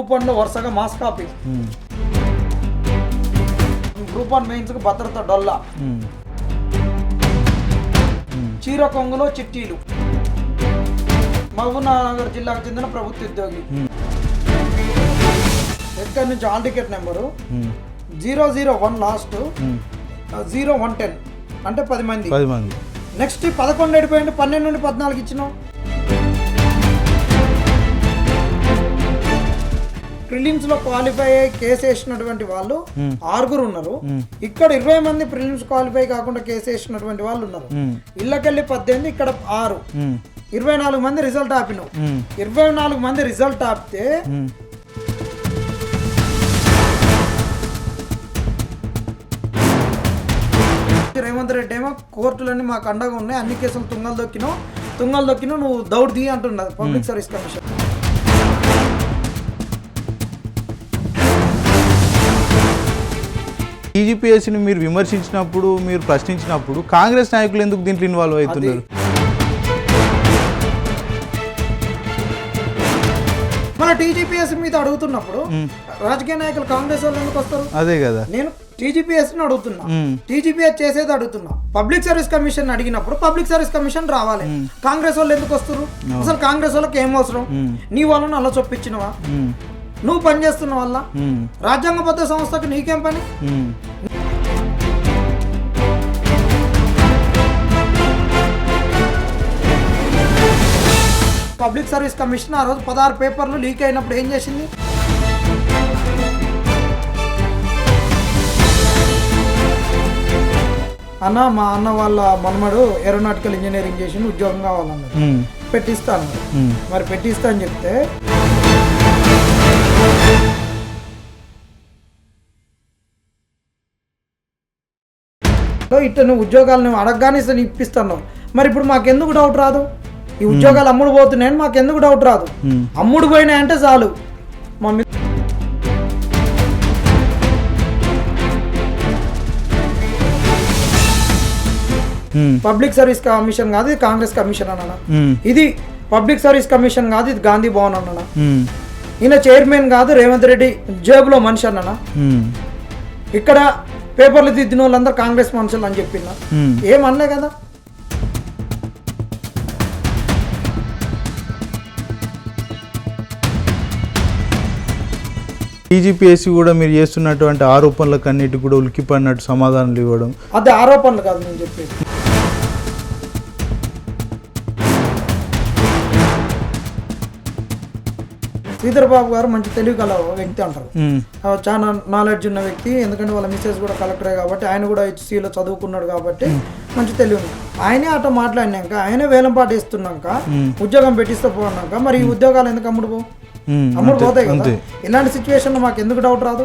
Group వన్లో వరుసగా mass copy um, group one మెయిన్స్కి భద్రత డొల్లా. ఉమ్, చీర కొంగులో చిట్టీలు. మహబూబ్నగర్ జిల్లాకు చెందిన ప్రభుత్వ ఉద్యోగి. ఎక్కడి నుంచి hall ticket number zero zero one last. Zero one ten అంటే పది మంది. పది మంది. నెక్స్ట్ పదకొండు ఎడిపోయింది పన్నెండు నుండి పద్నాలుగు ఇచ్చినాం ప్రిలిమ్స్లో క్వాలిఫై అయ్యి కేసు వేసినటువంటి వాళ్ళు. ఆరుగురు ఉన్నారు. ఇక్కడ ఇరవై మంది ప్రిలిమ్స్ క్వాలిఫై కాకుండా కేసు వేసినటువంటి వాళ్ళు ఉన్నారు. ఇళ్ళకెళ్ళి పద్దెనిమిది ఇక్కడ ఆరు. ఇరవై నాలుగు మంది రిజల్ట్ ఆపినాం. ఇరవై నాలుగు మంది రిజల్ట్ ఆపితే. రేవంత్ రెడ్డి ఏమో కోర్టులన్నీ మాకు అండగా ఉన్నాయి. అన్ని కేసులు తుంగలు దొక్కినావు తుంగలు దొక్కినావు నువ్వు దౌడ్ ది అంటున్నది పబ్లిక్ సర్వీస్ కమిషన్ టీజీపీఎస్సీని మీరు విమర్శించినప్పుడు మీరు ప్రశ్నించినప్పుడు కాంగ్రెస్ నాయకులు ఎందుకు దీంట్లో ఇన్వాల్వ్ అవుతున్నారు? మన టీజీపీఎస్ మీద అడుగుతున్నప్పుడు రాజకీయ నాయకులు కాంగ్రెస్ వాళ్ళు ఎందుకు వస్తారు? అదే కదా. నేను టీజీపీఎస్ని అడుగుతున్నా టీజీపీఎస్ చేసేది అడుగుతున్నా. పబ్లిక్ సర్వీస్ కమిషన్ అడిగినప్పుడు పబ్లిక్ సర్వీస్ కమిషన్ రావాలి. కాంగ్రెస్ వాళ్ళు ఎందుకు వస్తారు? అసలు కాంగ్రెస్ వాళ్ళకి ఏం అవసరం? నీ వాళ్ళని అలా చొప్పించినవా? నువ్వు పని చేస్తున్న వల్ల రాజ్యాంగబద్ధ సంస్థకు నీకేం పని. పబ్లిక్ సర్వీస్ కమిషన్ ఆ రోజు పదహారు పేపర్లు లీక్ అయినప్పుడు ఏం చేసింది? అన్న మా అన్న వాళ్ళ మనమడు ఏరోనాటికల్ ఇంజనీరింగ్ చేసి ఉద్యోగం కావాలన్నాడు. పెట్టిస్తాను. మరి పెట్టిస్తా అని చెప్తే ఇట్లా నువ్వు ఉద్యోగాలు నువ్వు అడగగానే ఇస్తాను ఇప్పిస్తాను మరి ఇప్పుడు మాకెందుకు డౌట్ రాదు? ఈ ఉద్యోగాలు అమ్ముడు పోతున్నాయని మాకెందుకు డౌట్ రాదు? ఉమ్. అమ్ముడు పోయినాయంటే చాలు. మా మీ- ఉమ్, పబ్లిక్ సర్వీస్ కమిషన్ కాదు ఇది కాంగ్రెస్ కమిషన్ అన్న ఇది పబ్లిక్ సర్వీస్ కమిషన్ కాదు ఇది గాంధీ భవన్ అన్న ఈయన చైర్మన్ కాదు రేవంత్ రెడ్డి జేబులో మనిషి అన్న ఉమ్, ఇక్కడ పేపర్లు దిద్దిన వాళ్ళందరూ కాంగ్రెస్ మనుషులు అని చెప్పిన. ఏమనలే కదా? టీజీపీఎస్సీ కూడా మీరు చేస్తున్నటువంటి ఆరోపణలకు అన్నిటి కూడా ఉలికిపడినట్టు సమాధానాలు ఇవ్వడం. అది ఆరోపణలు కాదు నేను చెప్పేది. శ్రీధర్ బాబు గారు మంచి తెలివి కల వ్యక్తి అంటారు. చాలా నాలెడ్జ్ ఉన్న వ్యక్తి ఎందుకంటే వాళ్ళ మిస్సెస్ కూడా కలెక్టరే కాబట్టి ఆయన కూడా హెచ్సిలో చదువుకున్నాడు కాబట్టి మంచి తెలివి ఉంది. ఆయనే అట మాట్లాడినాక ఆయనే వేలం పాట ఇస్తున్నాక ఉద్యోగం పెట్టిస్తే పోన్నాక మరి ఈ ఉద్యోగాలు ఎందుకు అమ్ముడు అమ్ముడు పోతాయి కదా. ఇలాంటి సిచ్యువేషన్ మాకు ఎందుకు డౌట్ రాదు?